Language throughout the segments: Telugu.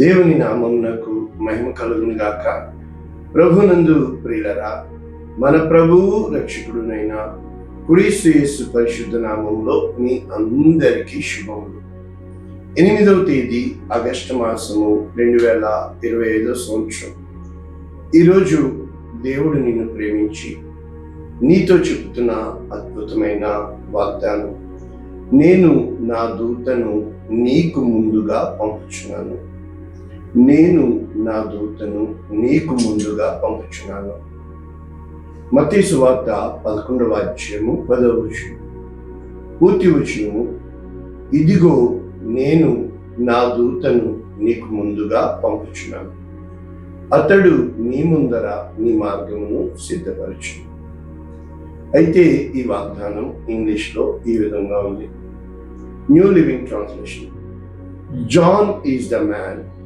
దేవుని నామమునకు మహిమ కలుగును గాక. ప్రభునందు ప్రియులరా మన ప్రభువు రక్షకుడునైన క్రీస్తు పరిశుద్ధ నామంలో మీ అందరికీ శుభములు. ఎనిమిదవ తేదీ ఆగస్టు మాసము రెండు వేల ఇరవై ఐదో సంవత్సరం. ఈరోజు దేవుడు నిన్ను ప్రేమించి నీతో చెబుతున్న అద్భుతమైన వాగ్దానం నేను నా దూతను నీకు ముందుగా పంపుచున్నాను. నేను నా దూతను నీకు ముందుగా పంపుచున్నాను. మతీసు వార్త పదకొండవ అధ్యాయము పదవ వచనం. పూర్తి వచనము ఇదిగో నేను నా దూతను నీకు ముందుగా పంపుచున్నాను. అతడు నీ ముందర నీ మార్గమును సిద్ధపరచు అయితే ఈ వాగ్దానం ఇంగ్లీష్లో ఈ విధంగా ఉంది. New living translation. John is the man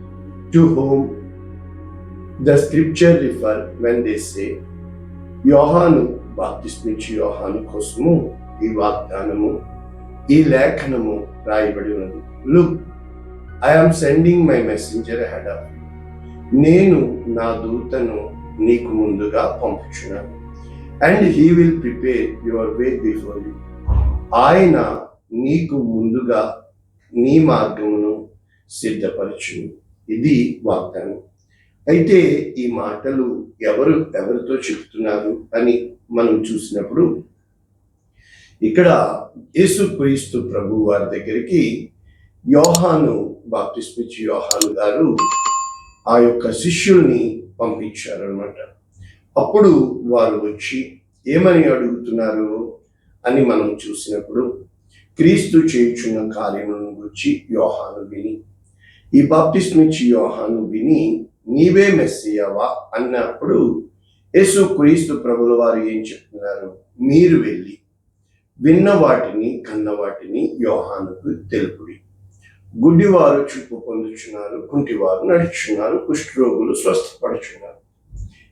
to whom the scripture refer when they say Yohanu బాప్తిస్మిచ్చి యోహాను కోసము ఈ వాగ్దానము ఈ లేఖనము రాయబడి ఉన్నది look I am sending my messenger head of నేను నా దూతను నీకు ముందుగా పంపుచున్నాను and he will prepare your way before you ఆయన నీకు ముందుగా నీ మార్గమును సిద్ధపరచును ఇది వాగ్దానం. అయితే ఈ మాటలు ఎవరు ఎవరితో చెప్తున్నారు అని మనం చూసినప్పుడు ఇక్కడ యేసుక్రీస్తు ప్రభు వారి దగ్గరికి యోహాను బాప్తిస్మిచ్చి యోహాను గారు ఆ యొక్క శిష్యుల్ని పంపించారనమాట అప్పుడు వారు వచ్చి ఏమని అడుగుతున్నారు అని మనం చూసినప్పుడు క్రీస్తు చేయుచున్న కార్యములను గురించి యోహాను విని ఈ బాప్తిస్మిచ్చి యోహాను విని నీవే మెస్సియవా? అన్నప్పుడు యేసు క్రీస్తు ప్రభుల వారు ఏం చెప్తున్నారు? మీరు వెళ్ళి విన్న వాటిని కన్న వాటిని యోహానుకు తెలుపుడి. గుడ్డివారు చూపు పొందుచున్నారు కుంటివారు నడుచున్నారు కుష్ఠరోగులు స్వస్థపడుచున్నారు.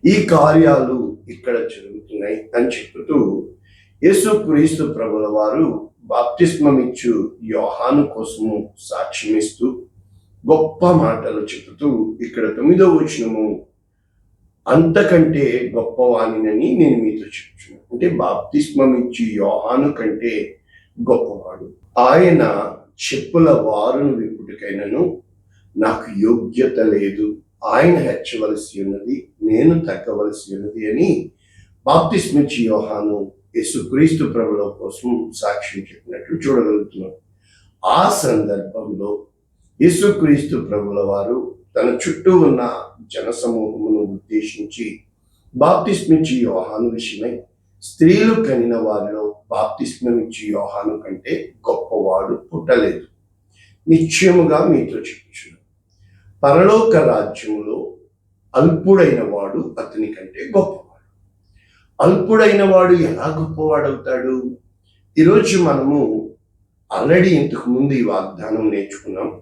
ఈ కార్యాలు ఇక్కడ జరుగుతున్నాయి అని చెప్తూ యేసు క్రీస్తు ప్రభుల వారు బాప్తిస్మమిచ్చు యోహాను కోసము సాక్ష్యమిస్తూ గొప్ప మాటలు చెబుతూ ఇక్కడ తొమ్మిదో వచనము అంతకంటే గొప్పవాణినని నేను మీతో చెప్తున్నాను అంటే బాప్తిస్మం ఇచ్చి యోహాను కంటే గొప్పవాడు. ఆయన చెప్పుల వారును విప్పుటికైనను నాకు యోగ్యత లేదు. ఆయన హెచ్చవలసి ఉన్నది నేను తగ్గవలసి ఉన్నది అని బాప్తిస్మిచ్చి యోహాను యేసుక్రీస్తు ప్రభుల కోసం సాక్ష్యం చెప్పినట్లు చూడగలుగుతున్నాం. ఆ సందర్భంలో యేసుక్రీస్తు ప్రభుల వారు తన చుట్టూ ఉన్న జనసమూహమును ఉద్దేశించి బాప్తిస్మిచ్చి యోహాను విషయమై స్త్రీలు కనిన వారిలో బాప్తిస్మమిచ్చి యోహాను కంటే గొప్పవాడు పుట్టలేదు. నిశ్చయముగా మీతో చెప్పుచున్నాను. పరలోక రాజ్యములో అల్పుడైన వాడు అతని కంటే గొప్పవాడు. అల్పుడైన వాడు ఎలా గొప్పవాడవుతాడు? ఈరోజు మనము ఆల్రెడీ ఇంతకు ముందు ఈ వాగ్దానం నేర్చుకున్నాం.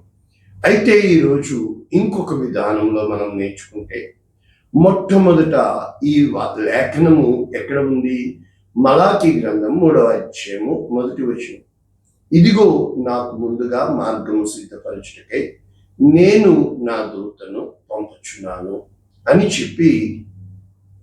అయితే ఈరోజు ఇంకొక విధానంలో మనం నేర్చుకుంటే మొట్టమొదట ఈ వా- లేఖనము ఎక్కడ ఉంది? మలాకి గ్రంథం మూడవ అధ్యాయము మొదటి వచనం. ఇదిగో నాకు ముందుగా మార్గము సిద్ధపరచుటకై నేను నా దూతను పంపుచున్నాను అని చెప్పి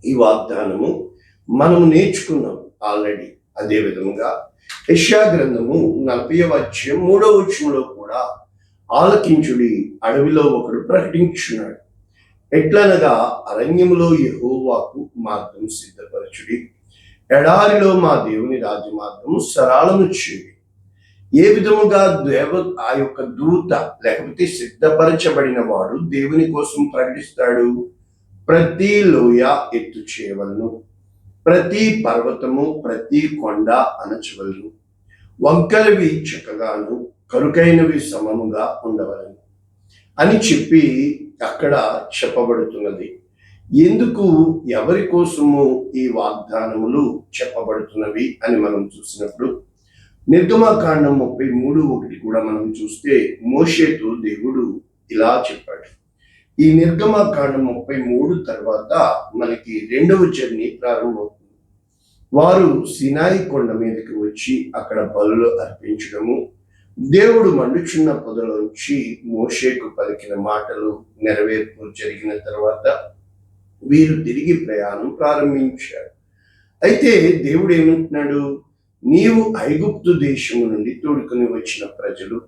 ఈ వాగ్దానము మనము నేర్చుకున్నాం ఆల్రెడీ. అదే విధముగా యష్యా గ్రంథము నలభై అధ్యాయం మూడవ వచనంలో కూడా ఆలకించుడి అడవిలో ఒకడు ప్రకటించున్నాడు ఎట్లనగా అరణ్యములో యహోవాకు మార్గం సిద్ధపరచుడి. ఎడారిలో మా దేవుని రాజమార్గము సరళము చేయుడి. ఏ విధముగా దేవ ఆ యొక్క దూత లేకపోతే సిద్ధపరచబడిన వాడు దేవుని కోసం ప్రకటిస్తాడు? ప్రతి లోయ ఎత్తు చేయవలను. ప్రతి పర్వతము ప్రతి కొండ అణచవలను వంకరవి చక్కగాను కరుకైనవి సమముగా ఉండవలను. అని చెప్పి అక్కడ చెప్పబడుతున్నది. ఎందుకు ఎవరి కోసము ఈ వాగ్దానములు చెప్పబడుతున్నవి అని మనం చూసినప్పుడు నిర్గమకాండం ముప్పై మూడు ఒకటి కూడా మనం చూస్తే మోషేతో దేవుడు ఇలా చెప్పాడు. ఈ నిర్గమకాండం ముప్పై మూడు తర్వాత మనకి రెండవ జర్నీ ప్రారంభమవుతుంది. వారు సినాయి కొండ మీదకి వచ్చి అక్కడ బలులు అర్పించడము దేవుడు మండుచున్న పొదలోంచి మోషేకు పలికిన మాటలు నెరవేర్పు జరిగిన తర్వాత వీరు తిరిగి ప్రయాణం ప్రారంభించారు. అయితే దేవుడు ఏమంటున్నాడు? నీవు ఐగుప్తు దేశము నుండి తోడుకొని వచ్చిన ప్రజలు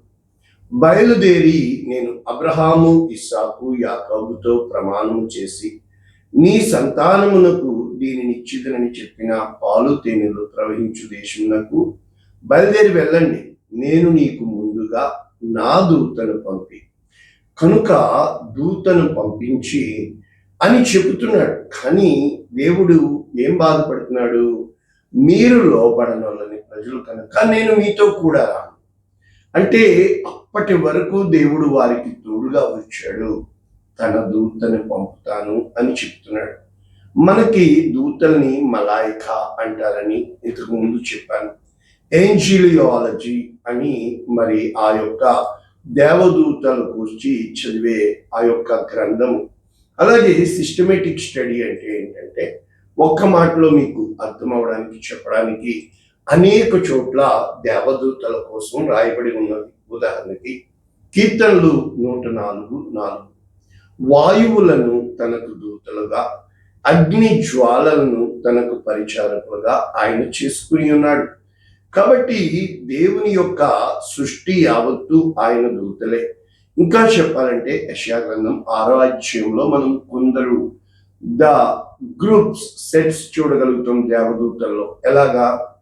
బయలుదేరి నేను అబ్రహాము ఇస్సాకు యాకబుతో ప్రమాణం చేసి నీ సంతానమునకు దీనిని ఇచ్చిదనని చెప్పిన పాలు తేనెలు ప్రవహించు దేశమునకు బయలుదేరి వెళ్ళండి. నేను నీకు ముందుగా నా దూతను పంపి కనుక దూతను పంపించి అని చెబుతున్నాడు. కానీ దేవుడు ఏం బాధపడుతున్నాడు? మీరు లోబడనోళ్ళని ప్రజలు కనుక నేను మీతో కూడా రాను. అంటే అప్పటి వరకు దేవుడు వారికి తోడుగా వచ్చాడు. తన దూతని పంపుతాను అని చెప్తున్నాడు. మనకి దూతల్ని మలాయిక అంటారని ఇంతకు ముందు చెప్పాను. ఏంజిలియాలజీ అని మరి ఆ యొక్క దేవదూతల గురించి చదివే ఆ యొక్క గ్రంథము. అలాగే సిస్టమేటిక్ స్టడీ అంటే ఏంటంటే ఒక్క మాటలో మీకు అర్థం అవడానికి చెప్పడానికి అనేక చోట్ల దేవదూతల కోసం రాయబడి ఉన్నది. ఉదాహరణకి కీర్తనలు నూట నాలుగు నాలుగు. వాయువులను తనకు దూతలుగా అగ్ని జ్వాలలను తనకు పరిచారకులుగా ఆయన చేసుకుని ఉన్నాడు. కాబట్టి దేవుని యొక్క సృష్టి యావత్తు ఆయన దూతలే. ఇంకా చెప్పాలంటే యశా గ్రంథం ఆరో అధ్యాయంలో మనం కొందరు ద గ్రూప్స్ సెట్స్ చూడగలుగుతాం దేవదూతల్లో. ఎలాగా?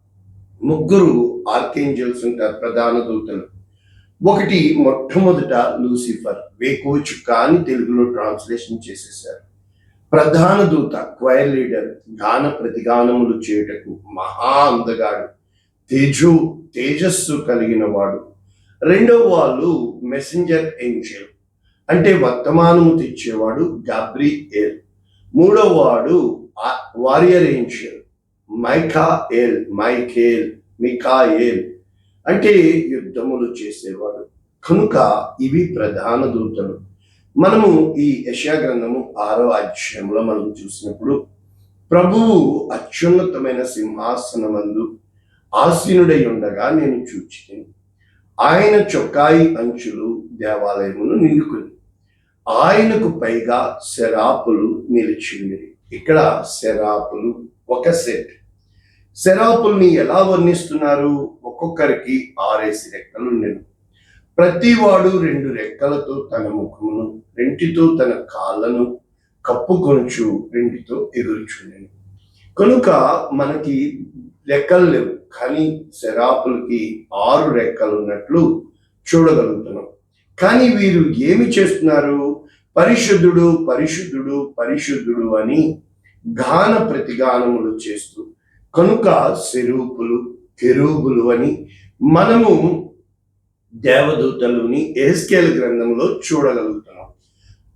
ముగ్గురు ఆర్కేంజల్స్ ఉంటారు ప్రధాన దూతలు. ఒకటి మొట్టమొదట లూసిఫర్ వేకోచుక్క అని తెలుగులో ట్రాన్స్లేషన్ చేసేసారు ప్రధాన దూత క్వైర్ లీడర్ గాన ప్రతిగానములు చేయుటకు మహా అందగాడు. తేజు తేజస్సు కలిగిన వాడు రెండవ వాళ్ళు మెసెంజర్ ఏంజల్ అంటే వర్తమానము తెచ్చేవాడు గాబ్రి ఎల్ మూడవ వాడు warrior angel Michael Michael Mikayel అంటే యుద్ధములు చేసేవాడు. కనుక ఇవి ప్రధాన దూతలు. మనము ఈ యశా గ్రంథము ఆరో అధ్యాయంలో మనం చూసినప్పుడు ప్రభువు అత్యున్నతమైన సింహాసనమందు ఆసీనుడై ఉండగా నేను చూచి ఆయన చొక్కాయి అంచులు దేవాలయమును నిలుకుని. ఆయనకు పైగా శరాపులు నిలిచింది ఇక్కడ శరాపులు ఒక సెట్. శరాపుల్ని ఎలా వర్ణిస్తున్నారు? ఒక్కొక్కరికి ఆరేసి రెక్కలు ఉండేవి ప్రతి వాడు రెండు రెక్కలతో తన ముఖమును రెంటితో తన కాళ్ళను కప్పుకొనుచు రెంటితో ఎగురుచుండెను. కనుక మనకి రెక్కలు లేవు. కానీ శరాపులకి ఆరు రెక్కలు ఉన్నట్లు చూడగలుగుతున్నాం. కానీ వీరు ఏమి చేస్తున్నారు? పరిశుద్ధుడు పరిశుద్ధుడు పరిశుద్ధుడు అని గాన ప్రతిగానములు చేస్తూ కనుక స్వరూపులు కెరూబులు అని మనము దేవదూతలుని ఎస్కేల్ గ్రంథంలో చూడగలుగుతున్నాం.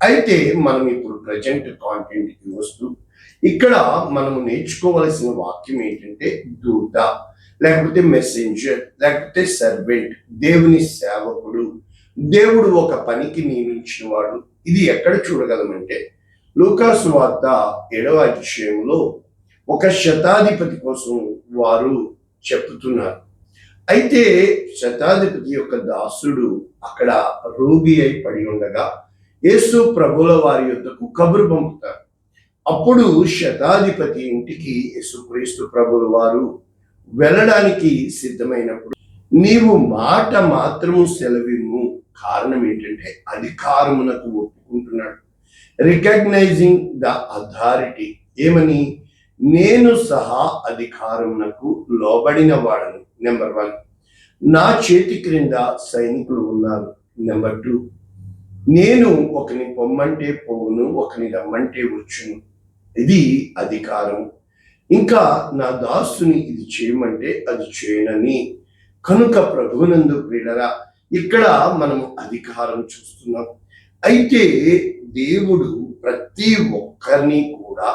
అయితే మనం ఇప్పుడు ప్రజెంట్ కాంటెంట్కి వస్తూ ఇక్కడ మనము నేర్చుకోవలసిన వాక్యం ఏంటంటే దూత లేకపోతే మెసెంజర్ లేకపోతే సర్వెంట్ దేవుని సేవకుడు. దేవుడు ఒక పనికి నియమించిన వాడు. ఇది ఎక్కడ చూడగలమంటే లూకాసు వార్త ఏడవ అధ్యాయంలో ఒక శతాధిపతి కోసం వారు చెప్తున్నారు. అయితే శతాధిపతి యొక్క దాసుడు అక్కడ రోగి అయి పడి ఉండగా యేసు ప్రభుల వారి యొద్దకు కబురు పంపుతారు అప్పుడు శతాధిపతి ఇంటికి యేసుక్రీస్తు ప్రభుల వారు వెళ్ళడానికి సిద్ధమైనప్పుడు నీవు మాట మాత్రము సెలవిమ్ము. కారణం ఏంటంటే అధికారమునకు ఒప్పుకుంటున్నాడు. రికగ్నైజింగ్ ద అథారిటీ ఏమని? నేను సహా అధికారమునకు లోబడిన వాడను. నెంబర్ వన్ నా చేతి క్రింద సైనికులు ఉన్నారు. నెంబర్ టూ నేను ఒకని పొమ్మంటే పోవును ఒకని రమ్మంటే వచ్చును. ఇది అధికారం. ఇంకా నా దాసుని ఇది చేయమంటే అది చేయనని. కనుక ప్రభునందు ప్రియులరా ఇక్కడ మనం అధికారం చూస్తున్నాం. అయితే దేవుడు ప్రతి ఒక్కరిని కూడా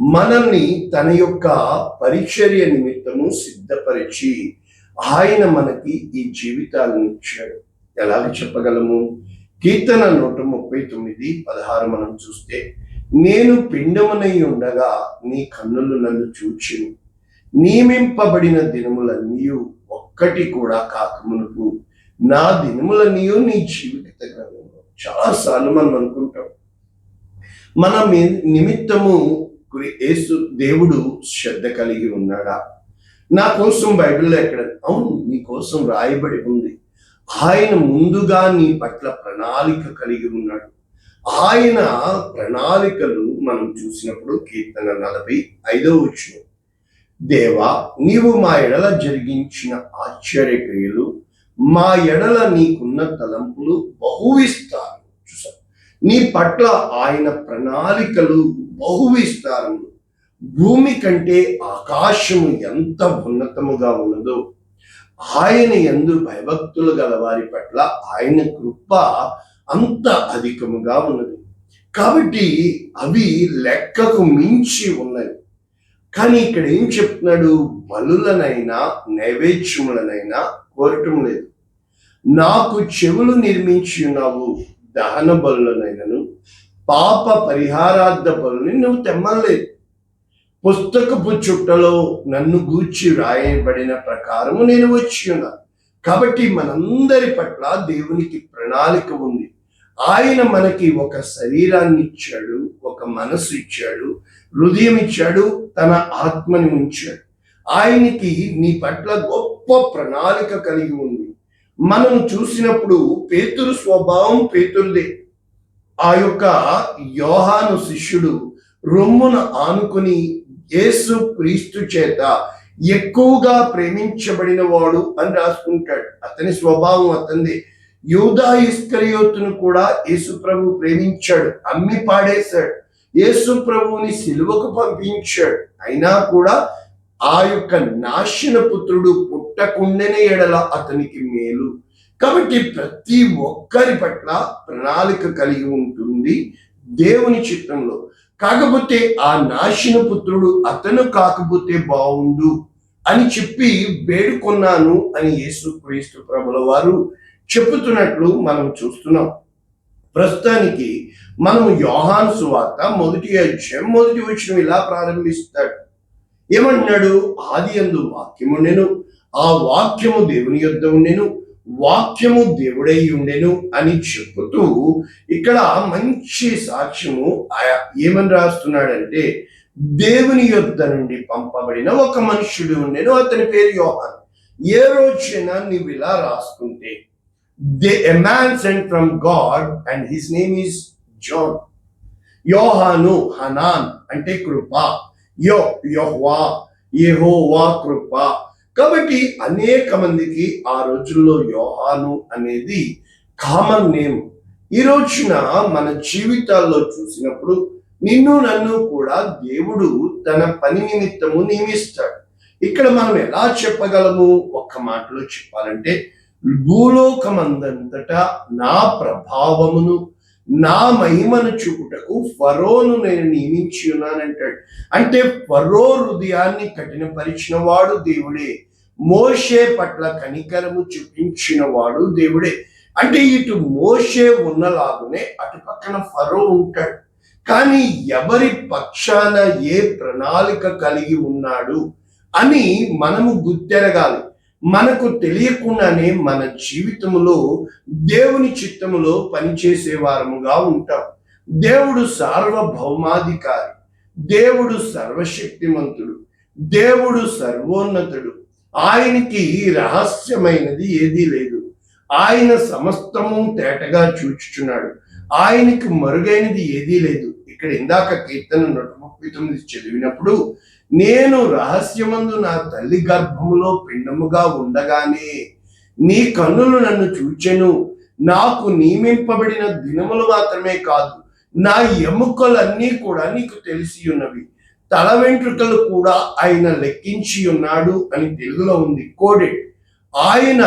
మనల్ని తన యొక్క పరిచర్య నిమిత్తము సిద్ధపరిచి ఆయన మనకి ఈ జీవితాలను ఇచ్చాడు. ఎలాగ చెప్పగలము? కీర్తన నూట ముప్పై తొమ్మిది పదహారు మనం చూస్తే నేను పిండమునై ఉండగా నీ కన్నులు నన్ను చూచి నియమింపబడిన దినములన్నీ ఒక్కటి కూడా కాకమునుకు నా దినములనియు నీ జీవిత గ్రంథంలో చాలాసార్లు మనం అనుకుంటాం. మన నిమిత్తము గురి- యేసు దేవుడు శ్రద్ధ కలిగి ఉన్నాడా? నా కోసం బైబిల్లో ఎక్కడ అవును నీ కోసం రాయబడి ఉంది. ఆయన ముందుగా నీ పట్ల ప్రణాళిక కలిగి ఉన్నాడు. ఆయన ప్రణాళికలు మనం చూసినప్పుడు కీర్తన నలభై ఐదో వచ్చిన దేవా నీవు మా ఎడల జరిగించిన ఆశ్చర్యక్రియలు మా ఎడల నీకున్న తలంపులు బహువిస్తారు చూసా. నీ పట్ల ఆయన ప్రణాళికలు బహువిస్తారు భూమి కంటే ఆకాశము ఎంత ఉన్నతముగా ఉన్నదో ఆయన ఎందు భయభక్తులు గల వారి పట్ల ఆయన కృప అంత అధికముగా ఉన్నది. కాబట్టి అవి లెక్కకు మించి ఉన్నాయి కానీ ఇక్కడ ఏం చెప్తున్నాడు? బలులనైనా నైవేద్యములనైనా కోరటం లేదు. నాకు చెవులు నిర్మించి ఉన్నావు దహన బలులనైనను. పాప పరిహారార్థ బలుని నువ్వు తెమ్మలేదు పుస్తకపు చుట్టలో నన్ను గూర్చి రాయబడిన ప్రకారము నేను వచ్చి ఉన్నా. కాబట్టి మనందరి పట్ల దేవునికి ప్రణాళిక ఉంది. ఆయన మనకి ఒక శరీరాన్ని ఇచ్చాడు ఒక మనసు ఇచ్చాడు హృదయం ఇచ్చాడు తన ఆత్మని ఉంచాడు. ఆయనకి నీ పట్ల గొప్ప ప్రణాళిక కలిగి ఉంది. మనం చూసినప్పుడు పేతురు స్వభావం పేతురుదే. ఆ యొక్క యోహాను శిష్యుడు రొమ్మున ఆనుకుని యేసు క్రీస్తు చేత ఎక్కువగా ప్రేమించబడిన వాడు అని రాసుకుంటాడు. అతని స్వభావం అతనిదే. యూదా ఇస్కరియోతును కూడా యేసు ప్రభు ప్రేమించాడు అమ్మి పాడేశాడు. యేసు ప్రభువుని సిలువకు పంపించాడు. అయినా కూడా ఆ యొక్క నాశన పుత్రుడు పుట్టకుండానే ఎడల అతనికి మేలు. కాబట్టి ప్రతి ఒక్కరి పట్ల ప్రణాళిక కలిగి ఉంటుంది దేవుని చిత్తంలో. కాకపోతే ఆ నాశన పుత్రుడు అతను కాకపోతే బాగుండు అని చెప్పి వేడుకొన్నాను అని యేసు క్రీస్తు ప్రభుల వారు చెప్పుతున్నట్లు మనం చూస్తున్నాం. ప్రస్తుతానికి మనం యోహాన్ సువార్త మొదటి అధ్యాయం మొదటి వచ్చిన ఇలా ప్రారంభిస్తాడు. ఏమంటున్నాడు? ఆది అందు వాక్యము నేను ఆ వాక్యము దేవుని యొద్ద ఉండెను వాక్యము దేవుడై ఉండెను అని చెప్పుతూ ఇక్కడ మంచి సాక్ష్యము ఏమని రాస్తున్నాడంటే దేవుని యొద్ద నుండి పంపబడిన ఒక మనుష్యుడు ఉండెను అతని పేరు యోహాన్. ఏ రోజైనా నీవు ఇలా రాసుకుంటే they a man sent from God and his name is John Yohanu Hanan అంటే కృప. యో యోహ్వా యెహోవా కృప. కాబట్టి అనేక మందికి ఆ రోజుల్లో యోహాను అనేది కామన్ నేమ్ ఈ రోజున మన జీవితాల్లో చూసినప్పుడు నిన్ను నన్ను కూడా దేవుడు తన పని నిమిత్తము నియమిస్తాడు. ఇక్కడ మనం ఎలా చెప్పగలము? ఒక్క మాటలో చెప్పాలంటే భూలోకమందంతటా నా ప్రభావమును నా మహిమను చూపుటకు ఫరోను నేను నియమించి ఉన్నానంటాడు. అంటే ఫరో హృదయాన్ని కఠినపరిచిన వాడు దేవుడే. మోషే పట్ల కనికరము చూపించిన వాడు దేవుడే. అంటే ఇటు మోషే ఉన్నలాగునే అటు పక్కన ఫరో ఉంటాడు. కానీ ఎవరి పక్షాన ఏ ప్రణాళిక కలిగి ఉన్నాడు అని మనము గుర్తెరగాలి. మనకు తెలియకుండానే మన జీవితంలో దేవుని చిత్తములో పనిచేసే వారముగా ఉంటాం. దేవుడు సార్వభౌమాధికారి దేవుడు సర్వశక్తిమంతుడు దేవుడు సర్వోన్నతుడు. ఆయనకి రహస్యమైనది ఏదీ లేదు. ఆయన సమస్తము తేటగా చూచుచున్నాడు. ఆయనకి మరుగైనది ఏదీ లేదు. ఇక్కడ ఇందాక కీర్తన నూట ముప్పై తొమ్మిది చదివినప్పుడు నేను రహస్యమందు నా తల్లి గర్భములో పిండముగా ఉండగానే నీ కన్నులు నన్ను చూచెను. నాకు నియమింపబడిన దినములు మాత్రమే కాదు నా ఎముకలన్నీ కూడా నీకు తెలిసి ఉన్నవి తల వెంట్రుకలు కూడా ఆయన లెక్కించి ఉన్నాడు అని తెలుగులో ఉంది. కోడెడ్ ఆయన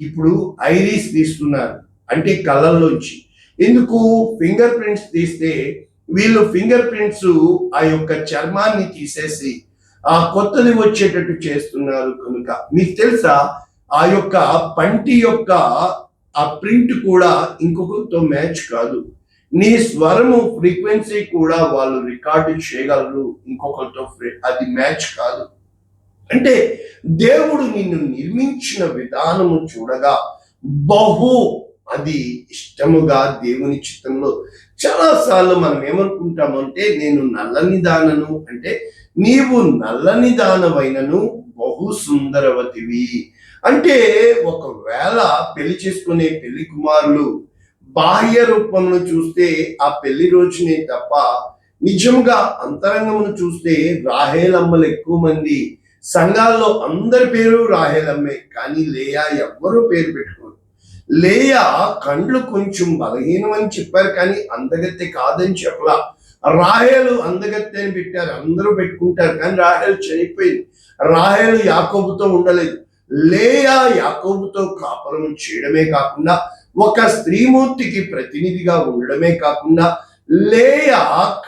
ఇప్పుడు ఐరిస్ తీస్తున్నారు అంటే కళ్ళల్లోంచి. ఎందుకు? ఫింగర్ ప్రింట్స్ తీస్తే వీళ్ళు ఫింగర్ ప్రింట్స్ ఆ యొక్క చర్మాన్ని తీసేసి ఆ కొత్తది వచ్చేటట్టు చేస్తున్నారు కనుక. మీకు తెలుసా? ఆ యొక్క పంటి యొక్క ఆ ప్రింట్ కూడా ఇంకొకరితో మ్యాచ్ కాదు. నీ స్వరము ఫ్రీక్వెన్సీ కూడా వాళ్ళు రికార్డు చేయగలరు ఇంకొకరితో అది మ్యాచ్ కాదు. అంటే దేవుడు నిన్ను నిర్మించిన విధానము చూడగా బహు అది ఇష్టముగా దేవుని చిత్తంలో చాలా సార్లు మనం ఏమనుకుంటామంటే నేను నల్లని దానను అంటే నీవు నల్లని దానవైనను బహు సుందరవతివి. అంటే ఒకవేళ పెళ్ళి చేసుకునే పెళ్ళి కుమారులు బాహ్య రూపంలో చూస్తే ఆ పెళ్ళి రోజునే తప్ప నిజంగా అంతరంగమును చూస్తే రాహేలమ్మలు ఎక్కువ మంది. సంఘాల్లో అందరి పేరు రాహేలమ్మే కానీ లేయా ఎవ్వరూ పేరు పెట్టుకోరు. లేయా కండ్లు కొంచెం బలహీనం అని చెప్పారు కానీ అందగత్తె కాదని చెప్పలా. రాహేలు అందగత్తె అని పెట్టారు అందరూ పెట్టుకుంటారు కానీ రాహేలు చనిపోయింది. రాహేలు యాకోబుతో ఉండలేదు. లేయా యాకోబుతో కాపురం చేయడమే కాకుండా ఒక స్త్రీమూర్తికి ప్రతినిధిగా ఉండడమే కాకుండా లేయా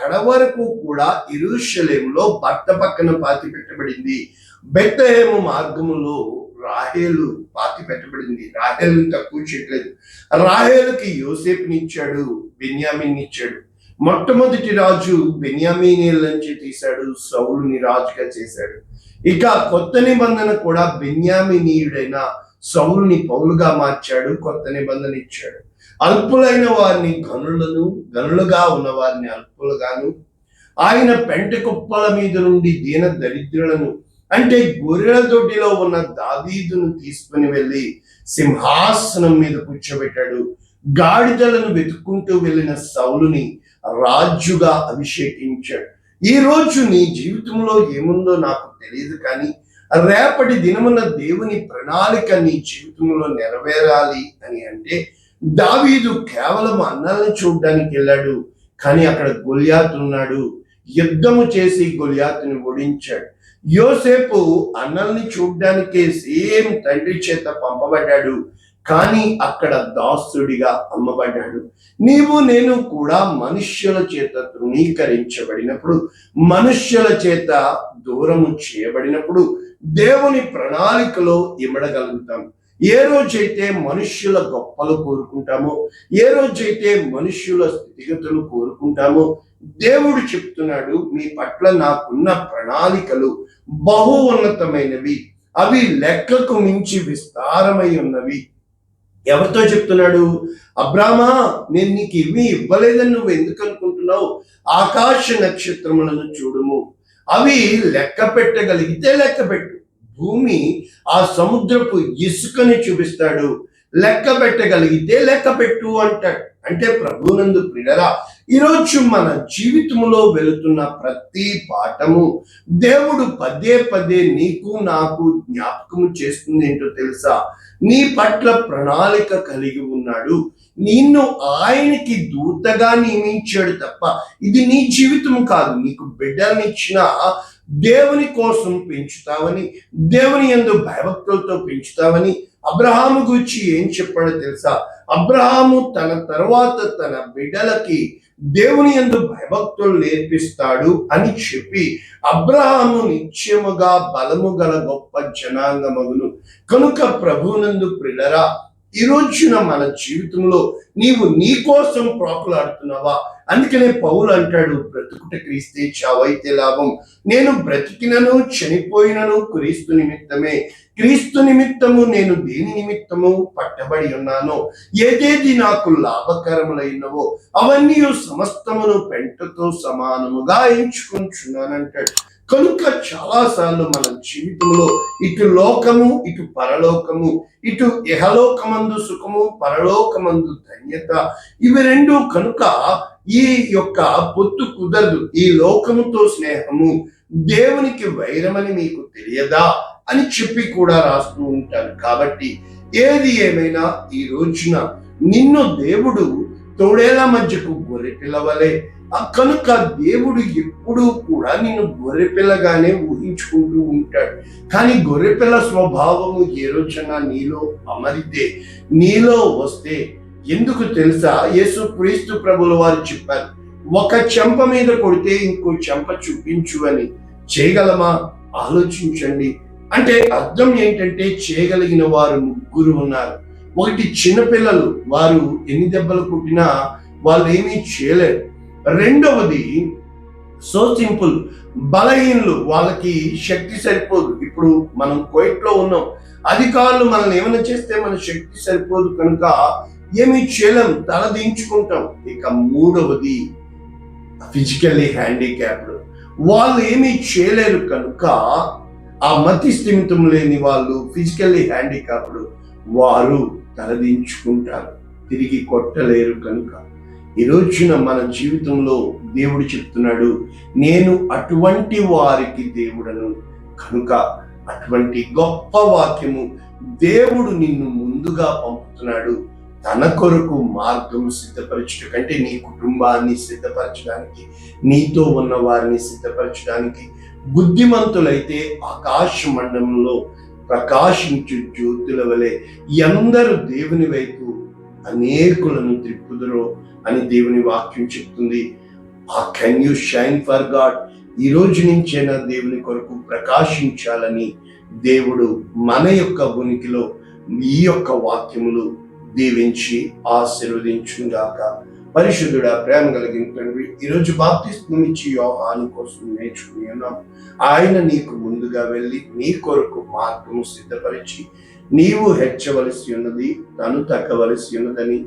కడ వరకు కూడా ఇరుషలేములో భర్త పక్కన పాతి పెట్టబడింది బెత్తహేము మార్గములో రాహేలు పాతి పెట్టబడింది. రాహేలు తక్కువ చేయట్లేదు. రాహేలుకి యోసేపునిచ్చాడు ఇచ్చాడు మొట్టమొదటి రాజు బెన్యామీనియల్ నుంచి తీశాడు సౌలుని రాజుగా చేశాడు. ఇక కొత్త నిబంధన కూడా బెన్యామినీయుడైన సౌలుని పౌలుగా మార్చాడు కొత్త నిబంధన ఇచ్చాడు. అల్పులైన వారిని గనులను గనులుగా ఉన్న వారిని అల్పులుగాను ఆయన పెంట కుప్పల మీద నుండి దీన దరిద్రులను అంటే గొర్రెల దొడ్డిలో ఉన్న దావీదును తీసుకుని వెళ్ళి సింహాసనం మీద కూర్చోబెట్టాడు. గాడిదలను వెతుక్కుంటూ వెళ్ళిన సౌలుని రాజుగా అభిషేకించాడు. ఈ రోజు నీ జీవితంలో ఏముందో నాకు తెలియదు కానీ రేపటి దినమున దేవుని ప్రణాళిక నీ జీవితంలో నెరవేరాలి అని అంటే దావీదు కేవలం అన్నాలను చూడడానికి వెళ్ళాడు. కానీ అక్కడ గొలియాతున్నాడు యుద్ధము చేసి గొలియాతుని ఓడించాడు. యోసేపు అన్నల్ని చూడ్డానికే సేమ్ తండ్రి చేత పంపబడ్డాడు. కానీ అక్కడ దాసుడిగా అమ్మబడ్డాడు. నీవు నేను కూడా మనుష్యుల చేత తృణీకరించబడినప్పుడు మనుష్యుల చేత దూరము చేయబడినప్పుడు దేవుని ప్రణాళికలో ఇమడగలుగుతాం. ఏ రోజైతే మనుష్యుల గొప్పలు కోరుకుంటామో ఏ రోజైతే మనుష్యుల స్థితిగతులు కోరుకుంటామో దేవుడు చెప్తున్నాడు మీ పట్ల నాకున్న ప్రణాళికలు బహు ఉన్నతమైనవి అవి లెక్కకు మించి విస్తారమై ఉన్నవి. ఎవరితో చెప్తున్నాడు? అబ్రామా నేను నీకు ఇవి ఇవ్వలేదని నువ్వు ఎందుకు అనుకుంటున్నావు? ఆకాశ నక్షత్రములను చూడుము. అవి లెక్క పెట్టగలిగితే లెక్క పెట్టు. భూమి ఆ సముద్రపు ఇసుకని చూపిస్తాడు. లెక్క పెట్టగలిగితే లెక్క పెట్టు అంటాడు. అంటే ప్రభునందు ప్రిడరా ఈరోజు మన జీవితంలో వెళుతున్న ప్రతి పాఠము దేవుడు పదే పదే నీకు నాకు జ్ఞాపకము చేస్తుంది ఏంటో తెలుసా? నీ పట్ల ప్రణాళిక కలిగి ఉన్నాడు. నిన్ను ఆయనకి దూతగా నియమించాడు తప్ప ఇది నీ జీవితం కాదు. నీకు బిడ్డలనిచ్చిన దేవుని కోసం పెంచుతావని దేవుని ఎందు భయభక్తులతో పెంచుతావని అబ్రహాము గురించి ఏం చెప్పాడో తెలుసా? అబ్రహాము తన తర్వాత తన బిడ్డలకి దేవుని ఎందు భయభక్తులు నేర్పిస్తాడు అని చెప్పి అబ్రహాము నిత్యముగా బలము గల గొప్ప జనాంగమగును. కనుక ప్రభునందు ప్రిలరా ఈ రోజున మన జీవితంలో నీవు నీ కోసం ప్రాకులాడుతున్నావా? అందుకనే పౌలు అంటాడు బ్రతుకుట క్రీస్తే చావైతే లాభం. నేను బ్రతికినను చనిపోయినను క్రీస్తు నిమిత్తమే. క్రీస్తు నిమిత్తము నేను దేని నిమిత్తము పట్టబడి ఉన్నానో ఏదేది నాకు లాభకరములైనవో అవన్నీ సమస్తమును పెంటతో సమానముగా ఎంచుకుంటున్నానంటాడు కనుక చాలాసార్లు మన జీవితంలో ఇటు లోకము ఇటు పరలోకము ఇటు ఇహలోకమందు సుఖము పరలోకమందు ధన్యత ఇవి రెండు కనుక ఈ యొక్క పొత్తు కుదరదు. ఈ లోకముతో స్నేహము దేవునికి వైరమని మీకు తెలియదా అని చెప్పి కూడా రాస్తూ ఉంటారు కాబట్టి ఏది ఏమైనా ఈ రోజున నిన్ను దేవుడు తోడేల మధ్యకు గొర్రె పిల్లవలే ఆ కనుక దేవుడు ఎప్పుడూ కూడా నిన్ను గొర్రెపిల్లగానే ఊహించుకుంటూ ఉంటాడు. కానీ గొర్రెపిల్ల స్వభావము ఏ రోజున నీలో అమరితే నీలో వస్తే ఎందుకు తెలుసా? యేసు క్రీస్తు ప్రభుల వారు చెప్పారు ఒక చెంప మీద కొడితే ఇంకో చెంప చూపించు అని. చేయగలమా? ఆలోచించండి. అంటే అర్థం ఏంటంటే చేయగలిగిన వారు ముగ్గురు ఉన్నారు. ఒకటి చిన్నపిల్లలు వారు ఎన్ని దెబ్బలు కుట్టినా వాళ్ళు ఏమీ చేయలేరు. రెండవది సో సింపుల్ బలహీనులు వాళ్ళకి శక్తి సరిపోదు. ఇప్పుడు మనం కోయిట్లో ఉన్నాం అధికారులు మనల్ని ఏమైనా చేస్తే మన శక్తి సరిపోదు కనుక ఏమి చేయలేం తలదించుకుంటాం ఇక మూడవది ఫిజికల్లీ హ్యాండిక్యాప్డ్ వాళ్ళు ఏమీ చేయలేరు కనుక ఆ మతి స్థిమితం లేని వాళ్ళు ఫిజికల్లీ హ్యాండిక్యాప్డ్ వారు తలదించుకుంటారు తిరిగి కొట్టలేరు కనుక. ఈ రోజున మన జీవితంలో దేవుడు చెప్తున్నాడు నేను అటువంటి వారికి దేవుడను కనుక అటువంటి గొప్ప వాక్యము దేవుడు నిన్ను ముందుగా పంపుతున్నాడు. తన కొరకు మార్గం సిద్ధపరచడం కంటే నీ కుటుంబాన్ని సిద్ధపరచడానికి నీతో ఉన్న వారిని సిద్ధపరచడానికి బుద్ధిమంతులైతే ఆకాశ మండలంలో ప్రకాశించు జ్యోతుల వలె ఎందరు దేవుని వైపు అనేకులను త్రిప్పుదురో అని దేవుని వాక్యం చెప్తుంది. ఆ can you shine for God ఈ రోజు నుంచైనా దేవుని కొరకు ప్రకాశించాలని దేవుడు మన యొక్క ఉనికిలో ఈ యొక్క వాక్యములు దీవించి ఆశీర్వదించుగాక పరిశుద్ధుడ ప్రేమ కలిగిన తండ్రి ఈరోజు బాప్తిస్మం ఇచ్చి యోహాను కోసం నేర్చుకుని ఉన్నాం ఆయన నీకు ముందుగా వెళ్ళి నీ కొరకు మార్గము సిద్ధపరిచి నీవు హెచ్చవలసి ఉన్నది తను తగ్గవలసి ఉన్నదని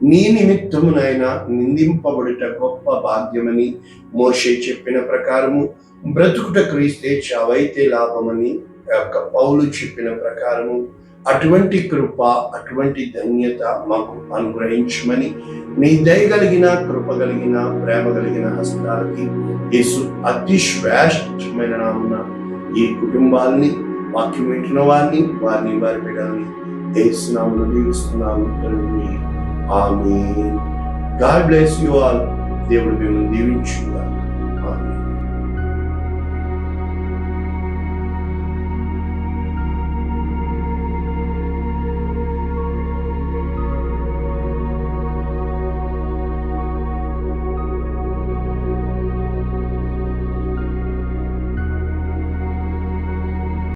నీ నిమిత్తమునైనా నిందింపబడుట గొప్ప భాగ్యమని మోషే చెప్పిన ప్రకారము బ్రతుకుట క్రీస్తే చావైతే లాభమని యొక్క పౌలు చెప్పిన ప్రకారము అటువంటి కృప అటువంటి ధన్యత మాకు అనుగ్రహించమని నీ దయగలిగిన కృప కలిగిన ప్రేమ కలిగిన హస్తాలకి యేసు అతి శ్రేష్టమైన నామున ఈ కుటుంబాల్ని వాక్యం వింటున్న వారిని వారిని వారి బిడ్డల్ని ఏసునాములు దీవిస్తున్నాము తండ్రి ఆమె గాడ్ బ్లెస్ యు ఆల్. దేవుడు మిమ్మల్ని దీవించుగాక.